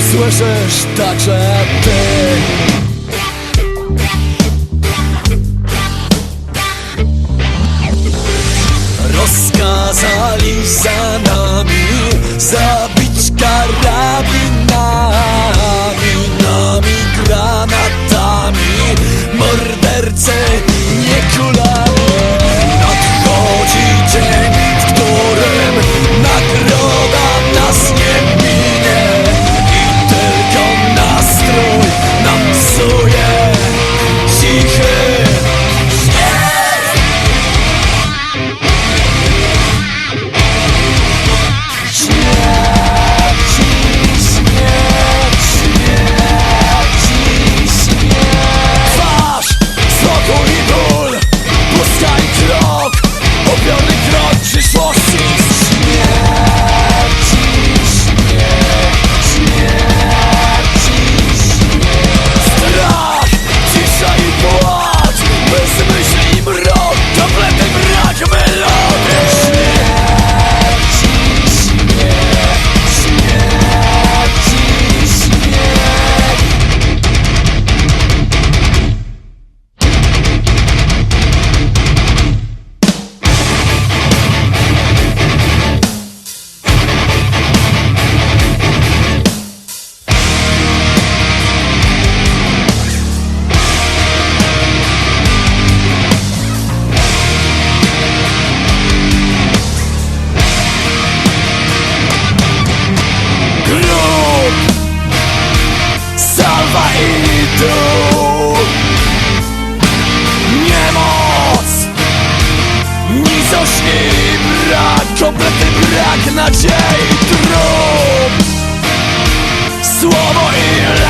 słyszysz także ty. Rozkazali za nami zabić karabinami, Kompletny brak nadziei Trup. Słowo i